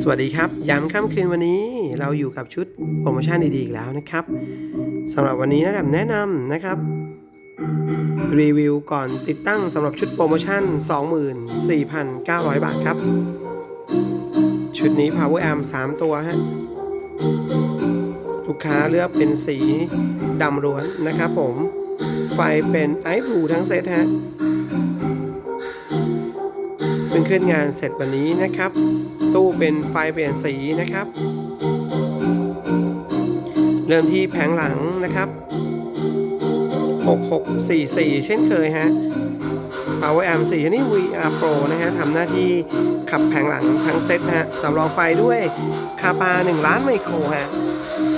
สวัสดีครับย้ำค่ำคืนวันนี้เราอยู่กับชุดโปรโมชั่นดีๆอีกแล้วนะครับสำหรับวันนี้นะแนะนำนะครับ รีวิวก่อนติดตั้งสำหรับชุดโปรโมชั่น 24,900 บาทครับ ชุดนี้ Power Amp 3 ตัวฮะลูกค้าเลือกเป็นสีดำล้วนนะครับผมไฟเป็นไอซ์บลูทั้งเซตฮะ เพิ่งขึ้นงานเสร็จวันนี้นะครับ ตู้เป็นไฟเปลี่ยนสีนะครับ เริ่มที่แผงหลังนะครับ 6644 เช่นเคยฮะ Power Amp 4อันนี้ VR Pro นะฮะทำหน้าที่ขับแผงหลังทั้งเซตนะฮะสำรองไฟด้วยคาปา 1 ล้านไมโครฮะ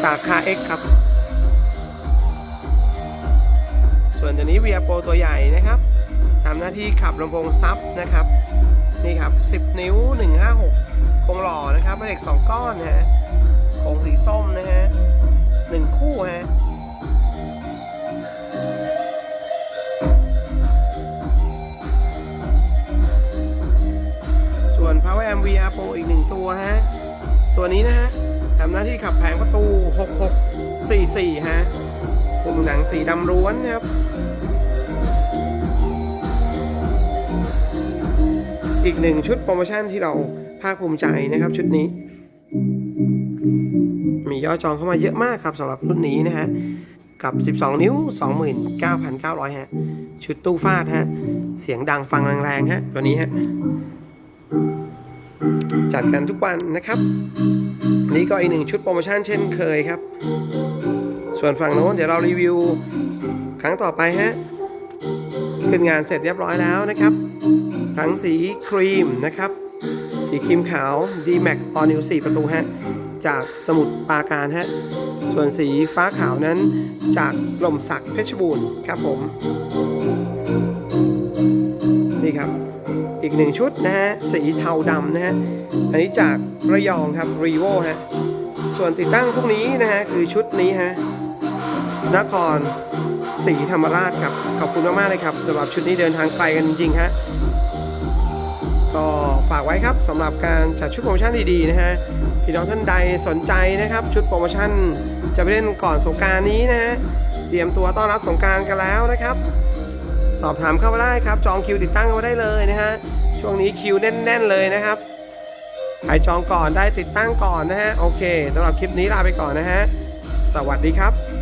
จากคา X ครับ ส่วนตัวนี้ VR Pro ตัวใหญ่นะครับทำหน้าที่ขับลำโพงซับนะครับ นี่ครับ 10 นิ้ว 156โครงหล่อนะครับเป็นเหล็ก 2 ก้อนนะฮะโครงสีส้มนะฮะ1คู่ฮะส่วน Power Amp VR Pro อีกหนึ่งตัวฮะ ตัวนี้นะฮะทำหน้าที่ขับแผงประตู 6644 ฮะกลุ่มหนังสีดำล้วนนะครับ อีกหนึ่งชุดโปรโมชั่นที่เราภาคภูมิใจนะครับชุดนี้ มียอดจองเข้ามาเยอะมากครับสำหรับรุ่นนี้นะฮะกับ 12 นิ้ว 29,900 ฮะ ชุดตู้ฟาดฮะ เสียงดังฟังแรงๆ ฮะ ตัวนี้ฮะ จัดกันทุกวันนะครับ นี่ก็อีกหนึ่งชุดโปรโมชั่นเช่นเคยครับ ส่วนฝั่งโน้นเดี๋ยวเรารีวิว ครั้งต่อไปฮะ ขึ้นงานเสร็จเรียบร้อยแล้วนะครับ ทั้งสีครีมนะครับ สีครีมขาว D-Max All New 4 ประตูฮะ จากสมุทรปราการฮะ ส่วนสีฟ้าขาวนั้นจากลมสักเพชรบูรณ์ครับผม นี่ครับ อีกหนึ่งชุดนะฮะ สีเทาดำนะฮะ อันนี้จากระยองครับรีโวฮะ ส่วนติดตั้งพวกนี้นะฮะ คือชุดนี้ฮะ นครศรีธรรมราชครับ ขอบคุณมากๆเลยครับสำหรับชุดนี้เดินทางไกลกันจริงฮะ ก็ฝากไว้ครับสำหรับการจัดชุดโปรโมชั่นดีๆนะฮะพี่น้องท่านใดสนใจนะครับ ชุดโปรโมชั่นจะไปเล่นก่อนสงการนี้นะฮะเตรียมตัวต้อนรับสงการกันแล้วนะครับ สอบถามเข้ามาได้ครับ จองคิวติดตั้งเข้ามาได้เลยนะฮะช่วงนี้คิวแน่น ๆ เลยนะครับใครจองก่อนได้ติดตั้งก่อนนะฮะโอเคสำหรับคลิปนี้ลาไปก่อนนะฮะสวัสดีครับ